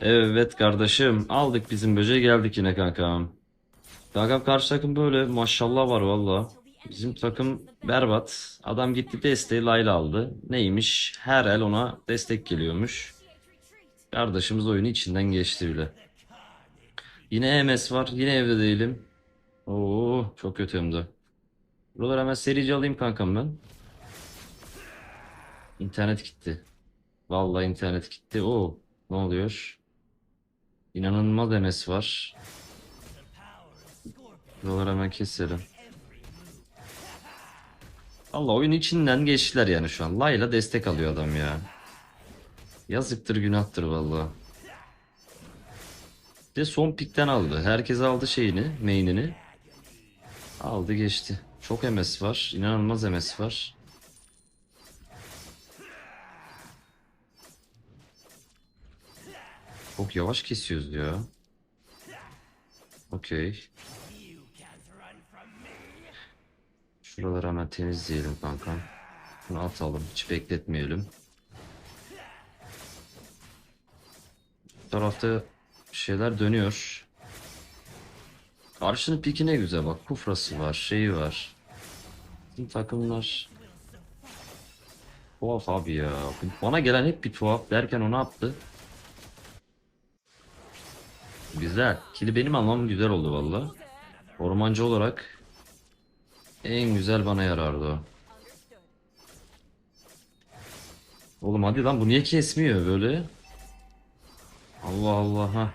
Evet kardeşim aldık bizim böceği geldik yine kankam. Kankam karşı takım böyle maşallah var valla. Bizim takım berbat. Adam gitti desteği Layla aldı. Neymiş? Her el ona destek geliyormuş. Kardeşimiz oyunu içinden geçti bile. Yine MS var. Yine evde değilim. Oo çok kötü hem de. Buraları hemen serici alayım kankam ben. İnternet gitti. Vallahi internet gitti. Oo ne oluyor? İnanılmaz MS var. Buraları hemen keselim. Allah oyun içinden geçtiler yani şu an. Layla destek alıyor adam ya. Yazıktır günahtır vallahi. Bir de son pikten aldı. Herkes aldı şeyini, main'ini. Aldı geçti. Çok MS var. İnanılmaz MS var. Çok yavaş kesiyoruz ya. Okey. Şuraları hemen temizleyelim kankam. Bunu atalım. Hiç bekletmeyelim. Bu tarafta şeyler dönüyor. Karşının piki ne güzel bak. Kufrası var. Şeyi var. Bizim takımlar tuhaf abi ya. Bana gelen hep bir tuhaf derken o ne yaptı? Güzel. Kili benim almam güzel oldu valla. Ormancı olarak en güzel bana yarardı o. Oğlum hadi lan bu niye kesmiyor böyle? Allah Allah ha.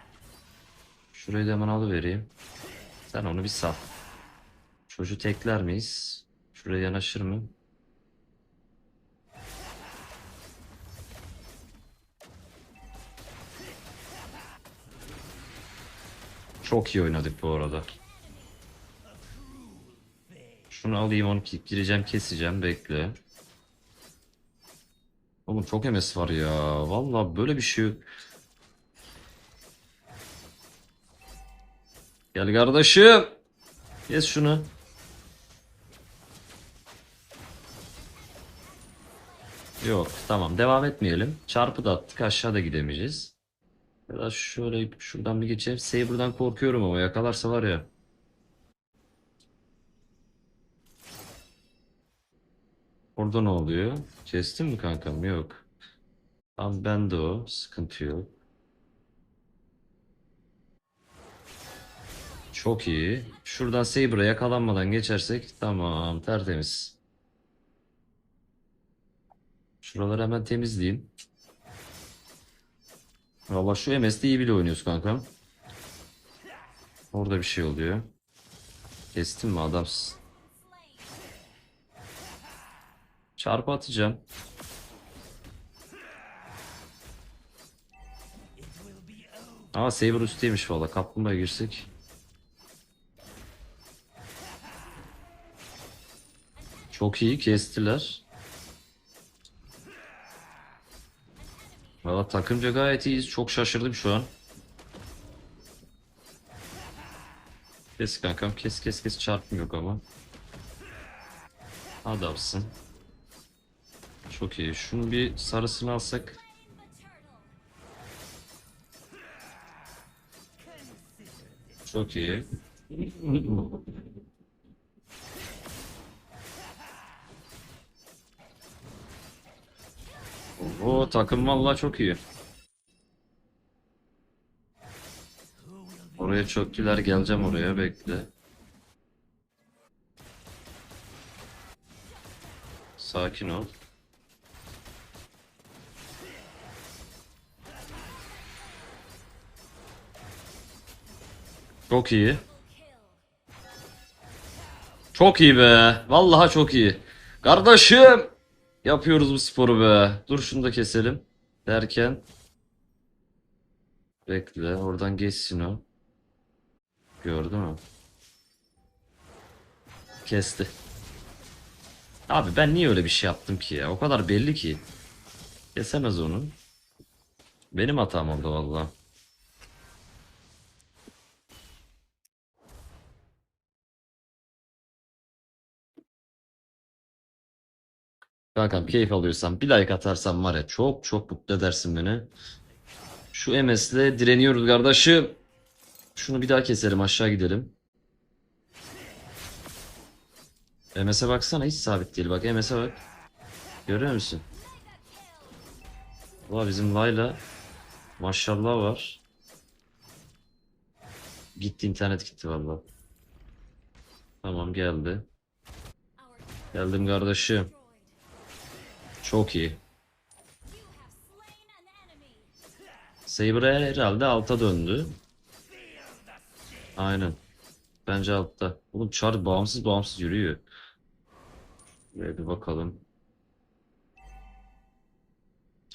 Şurayı da hemen alıvereyim. Sen onu bir sal. Çocuğu tekler miyiz? Şuraya yanaşır mı? Çok iyi oynadık bu arada. Şunu alayım onu gireceğim keseceğim bekle. Oğlum çok MS var ya. Vallahi böyle bir şey. Gel kardeşim. Kes şunu. Yok tamam devam etmeyelim. Çarpı da attık aşağıda gidemeyeceğiz. Ya da şöyle şuradan bir geçelim. Saber'dan korkuyorum ama yakalarsa var ya. Orada ne oluyor? Kestin mi kankam? Yok. Tamam ben de o. Sıkıntı yok. Çok iyi. Şuradan Saber'a yakalanmadan geçersek tamam tertemiz. Şuraları hemen temizleyeyim. Valla şu MS'de iyi bile oynuyoruz kankam. Orada bir şey oluyor. Kestin mi adamsın? Çarpı atacağım. Aa Saber üstteymiş valla. Kaplumbağa girsek. Çok iyi kestiler. Valla takımca gayet iyiyiz. Çok şaşırdım şu an. Kes kankam kes kes kes çarpmıyor ama. Adamsın. Çok iyi. Şunu bir sarısını alsak. Çok iyi. O takım vallahi çok iyi. Oraya çöktüler geleceğim oraya bekle. Sakin ol. Çok iyi. Çok iyi be. Vallahi çok iyi. Kardeşim. Yapıyoruz bu sporu be. Dur şunu da keselim. Derken. Bekle. Oradan geçsin o. Gördü mü? Kesti. Abi ben niye öyle bir şey yaptım ki ya? O kadar belli ki. Kesemez onu. Benim hatam oldu vallahi. Kankam keyif alıyorsan bir like atarsan var ya çok çok mutlu edersin beni. Şu MS'le direniyoruz kardeşim. Şunu bir daha keselim aşağı gidelim. MS'e baksana hiç sabit değil bak MS'e bak. Görüyor musun? Valla bizim Layla maşallah var. Gitti internet gitti valla. Tamam geldi. Geldim kardeşim. Çok iyi. Saber herhalde alta döndü. Aynen. Bence altta. Oğlum Char bağımsız bağımsız yürüyor. Buraya bir bakalım.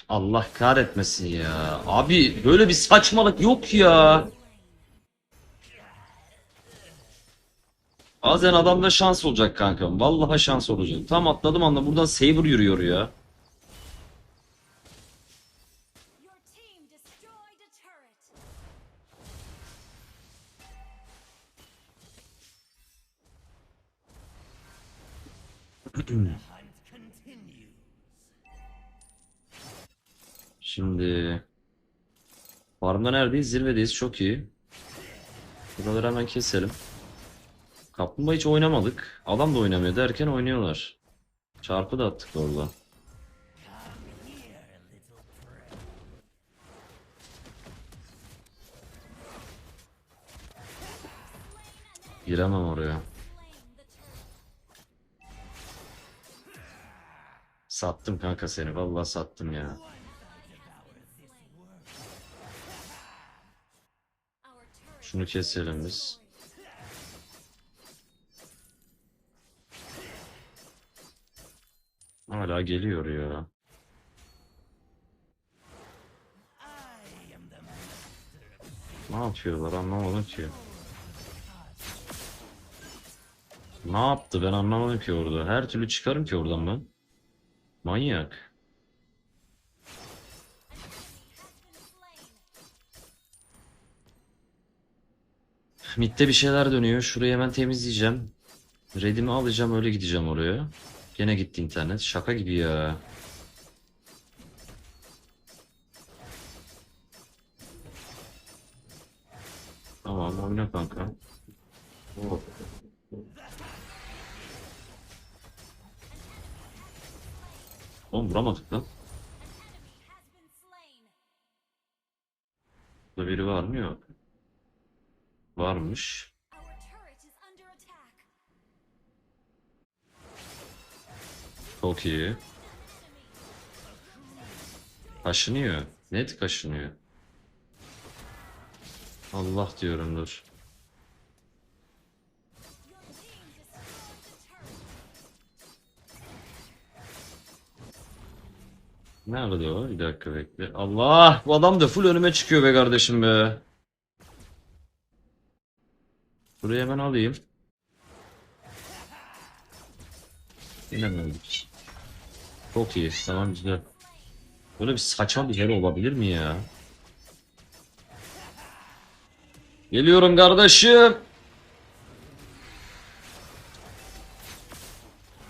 Allah kahretmesin ya. Abi böyle bir saçmalık yok ya. Bazen adamda şans olacak kankam. Vallahi şans olacak. Tam atladım anda buradan Saber yürüyor ya. Şimdi farmda neredeyiz? Zirvedeyiz. Çok iyi. Buraları hemen keselim. Kaplumbağa hiç oynamadık. Adam da oynamıyor derken oynuyorlar. Çarpı da attık orada. Giremem oraya. Sattım kanka seni. Vallahi sattım ya. Şunu keselim biz. Hala geliyor ya. Ne yapıyorlar anlamadım ki. Ne yaptı ben anlamadım ki orada. Her türlü çıkarım ki oradan ben. Manyak. Mid'de bir şeyler dönüyor. Şurayı hemen temizleyeceğim. Redimi alacağım öyle gideceğim oraya. Gene gitti internet. Şaka gibi ya. Tamam oyna kanka. Oh. Oğlum vuramadık lan. Burada biri var mı yok. Varmış. Çok iyi. Kaşınıyor. Net kaşınıyor. Allah diyorum dur. Nerede o? Bir dakika bekle. Allah! Bu adam da full önüme çıkıyor be kardeşim be. Burayı hemen alayım. Öldük? Çok iyi. Tamam güzel. Böyle bir saçma bir hero olabilir mi ya? Geliyorum kardeşim.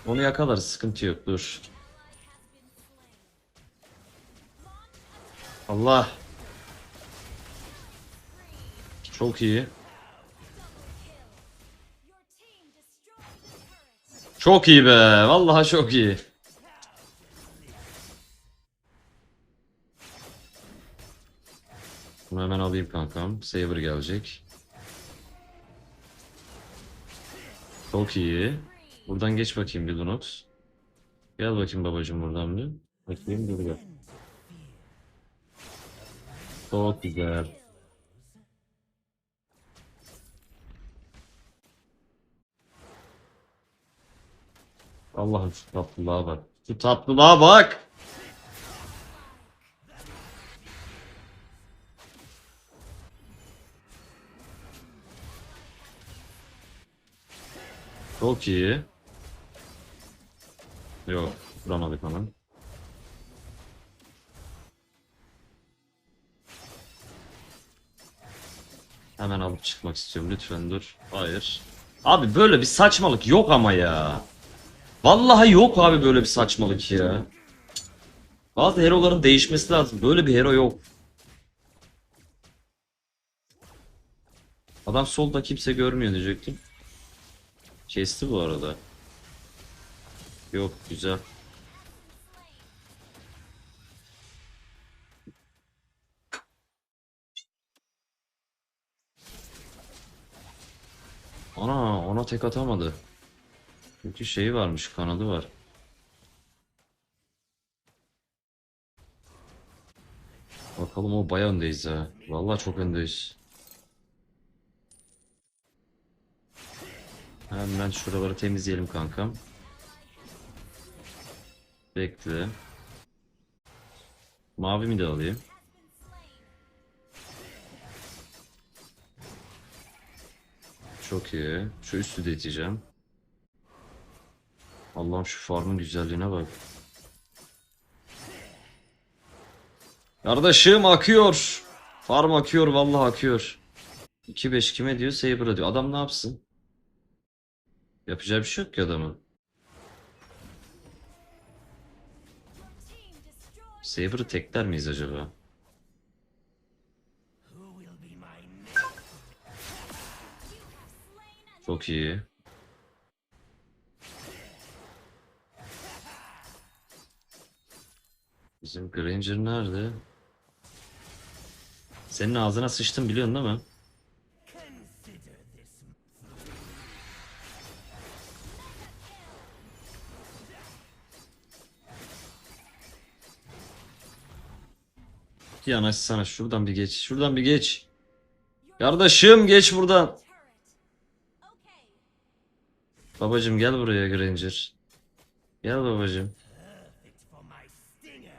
Onu yakalarız. Sıkıntı yok. Dur. Allah. Çok iyi. Çok iyi be. Vallahi çok iyi. Bunu hemen alayım kankam. Saber gelecek. Çok iyi. Buradan geç bakayım bir Lunox. Gel bakayım babacım buradan bir. Bakayım dur gel. Çok güzel. Allah'ım şu tatlılığa bak. Şu tatlılığa bak. Çok iyi. Yok, vuramadık hemen. Hemen alıp çıkmak istiyorum. Lütfen dur. Hayır. Abi böyle bir saçmalık yok ama ya. Vallahi yok abi böyle bir saçmalık ya. Bazı heroların değişmesi lazım. Böyle bir hero yok. Adam solda kimse görmüyor diyecektim. Kesti bu arada. Yok güzel. Ana ona tek atamadı. Çünkü şeyi varmış kanadı var. Bakalım o bayağı öndeyiz ha. Vallahi çok öndeyiz. Hemen şuraları temizleyelim kankam. Bekle. Mavi mi de alayım? Çok iyi. Şu üstü de iteceğim. Allah'ım şu farmın güzelliğine bak. Kardeşim akıyor. Farm akıyor vallahi akıyor. 2-5 kime diyor? Saber'a diyor. Adam ne yapsın? Yapacağı bir şey yok ki adamın. Saber'ı tekler miyiz acaba? Çok iyi. Bizim Granger nerede? Senin ağzına sıçtım biliyorsun değil mi? Yanaş sana şuradan bir geç. Şuradan bir geç. Kardeşim geç buradan. Babacım gel buraya Granger. Gel babacım.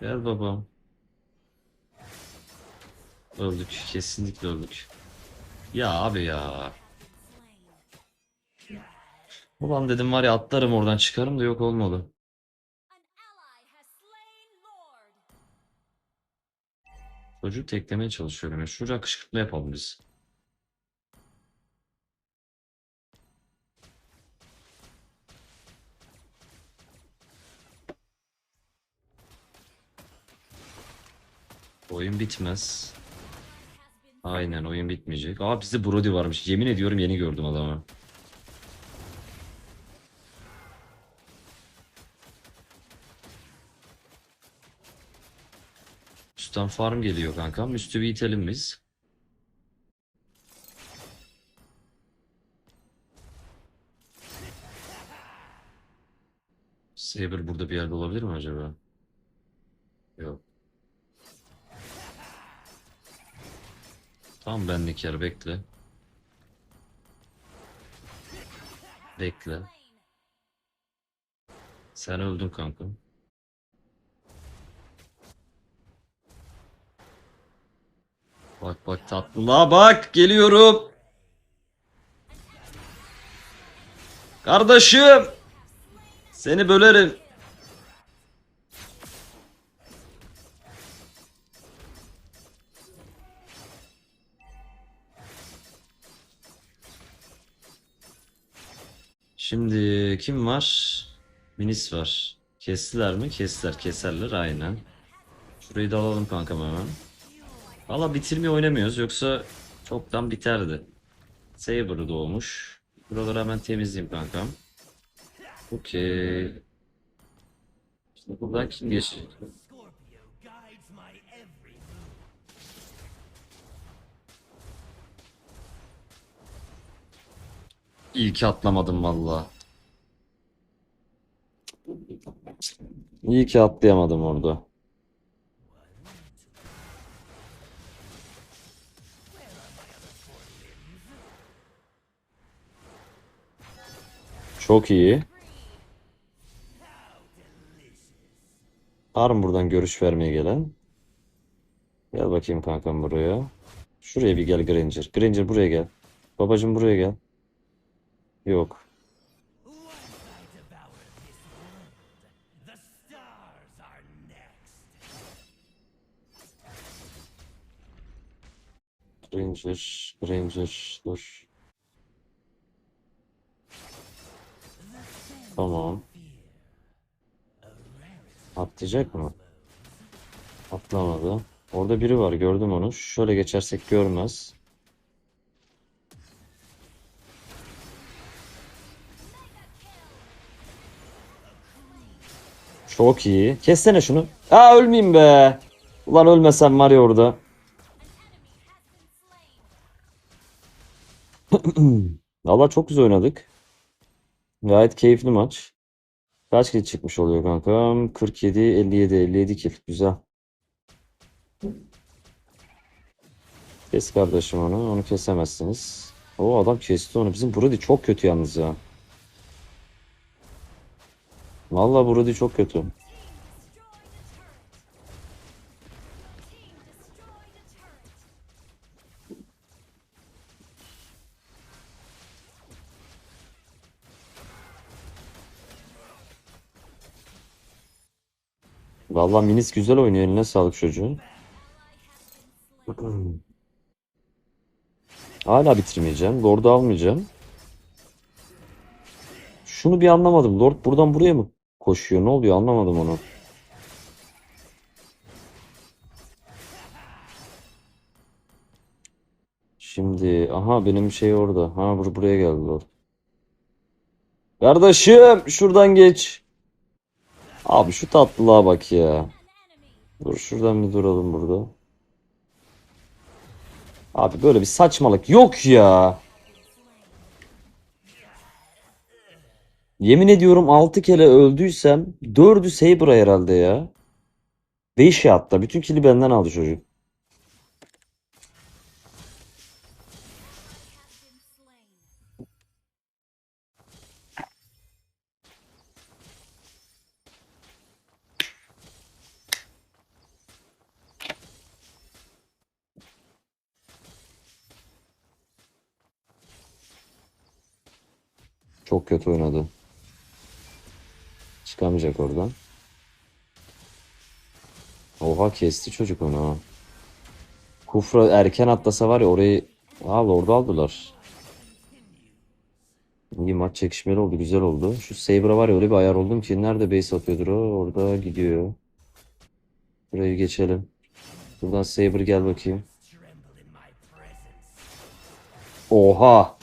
Gel babam. Öldük. Kesinlikle öldük. Ya abi ya. Ulan dedim var ya atlarım oradan çıkarım da yok olmadı. Çocuğu teklemeye çalışıyorum ya. Şuraya kışkırtma yapalım biz. Oyun bitmez. Aynen oyun bitmeyecek. Aa bizde Brody varmış. Yemin ediyorum yeni gördüm adamı. Üstten farm geliyor kankam. Üstü bir itelim biz. Saber burada bir yerde olabilir mi acaba? Tam benlik yer bekle. Bekle. Sen öldün kanka. Bak bak tatlılığa bak geliyorum. Kardeşim. Seni bölerim. Şimdi kim var? Minis var. Kestiler mi? Kestiler. Keserler aynen. Şurayı da alalım kankam hemen. Valla bitirmeyi oynamıyoruz yoksa çoktan biterdi. Saber'ı doğmuş. Buraları hemen temizleyeyim kankam. Okey. Şimdi buradan kim geçecek? İyi ki atlamadım valla. İyi ki atlayamadım orada. Çok iyi. Var mı buradan görüş vermeye gelen? Gel bakayım kankam buraya. Şuraya bir gel Granger. Granger buraya gel. Babacım buraya gel. Yok. Granger, Granger, dur. Tamam. Atlayacak mı? Atlamadı. Orada biri var gördüm onu. Şöyle geçersek görmez. Çok iyi. Kessene şunu. Aa ölmeyeyim be. Ulan ölmesem var ya orada. Valla çok güzel oynadık. Gayet keyifli maç. Kaç kill çıkmış oluyor kankam? 47, 57, 57 kill. Güzel. Kes kardeşim onu. Onu kesemezsiniz. O adam kesti onu. Bizim Brody çok kötü yalnız ya. Vallahi Brody çok kötü. Vallahi Minis güzel oynuyor. Eline sağlık çocuğun. Hala bitirmeyeceğim. Lord'u almayacağım. Şunu bir anlamadım. Lord buradan buraya mı koşuyor? Ne oluyor? Anlamadım onu. Şimdi aha benim şey orada. Ha bur buraya geldi Lord. Kardeşim şuradan geç. Abi şu tatlılığa bak ya. Dur şuradan bir duralım burada. Abi böyle bir saçmalık yok ya. Yemin ediyorum 6 kere öldüysem 4'ü Saber'a herhalde ya. 5'i hatta. Bütün kili benden aldı çocuk. Çok kötü oynadı. Çıkamayacak oradan. Oha kesti çocuk onu. Kufra erken atlasa var ya orayı Aa orada aldılar. İyi maç çekişmeli oldu. Güzel oldu. Şu Saber'a var ya öyle bir ayar oldum ki nerede base atıyordur o? Orada gidiyor. Burayı geçelim. Buradan Saber gel bakayım. Oha!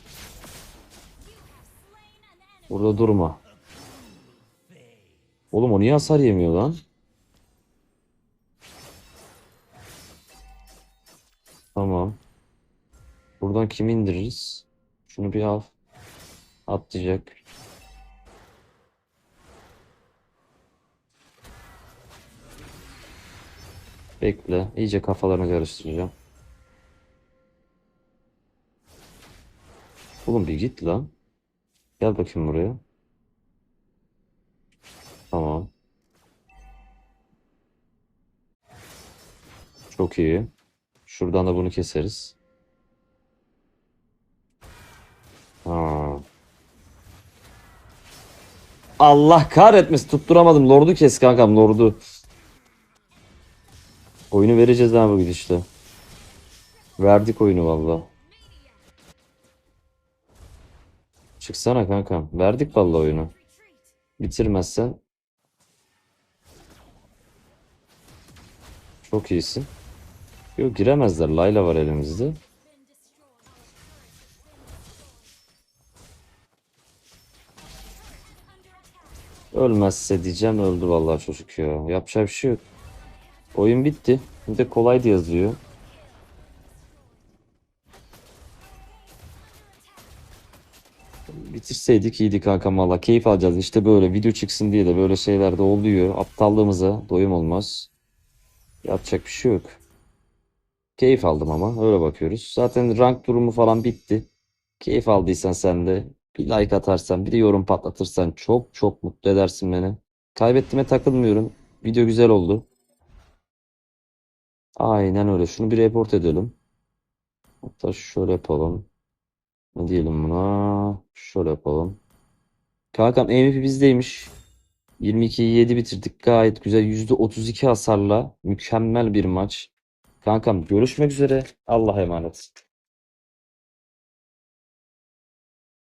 Burada durma. Oğlum o niye hasar yemiyor lan? Tamam. Buradan kimi indiririz? Şunu bir al. Atlayacak. Bekle. İyice kafalarını karıştıracağım. Oğlum bir git lan. Gel bakayım buraya. Tamam. Çok iyi. Şuradan da bunu keseriz. Ha. Allah kahretmesin tutturamadım. Lord'u kes kankam Lord'u. Oyunu vereceğiz ha bu gidişle. Verdik oyunu valla. Çıksana kankam. Verdik valla oyunu. Bitirmezsen çok iyisin. Yok giremezler. Layla var elimizde. Ölmezse diyeceğim öldü vallahi çocuk ya. Yapacak bir şey yok. Oyun bitti. Bir de kolay diye yazıyor. Bitirseydik iyiydi kankam valla. Keyif alacağız. İşte böyle video çıksın diye de böyle şeyler de oluyor. Aptallığımıza doyum olmaz. Yapacak bir şey yok. Keyif aldım ama öyle bakıyoruz. Zaten rank durumu falan bitti. Keyif aldıysan sen de bir like atarsan bir de yorum patlatırsan çok çok mutlu edersin beni. Kaybettiğime takılmıyorum. Video güzel oldu. Aynen öyle. Şunu bir report edelim. Hatta şöyle yapalım. Ne diyelim buna? Şöyle yapalım. Kankam MVP bizdeymiş. 22'yi 7 bitirdik. Gayet güzel. %32 hasarla mükemmel bir maç. Kankam görüşmek üzere. Allah'a emanet.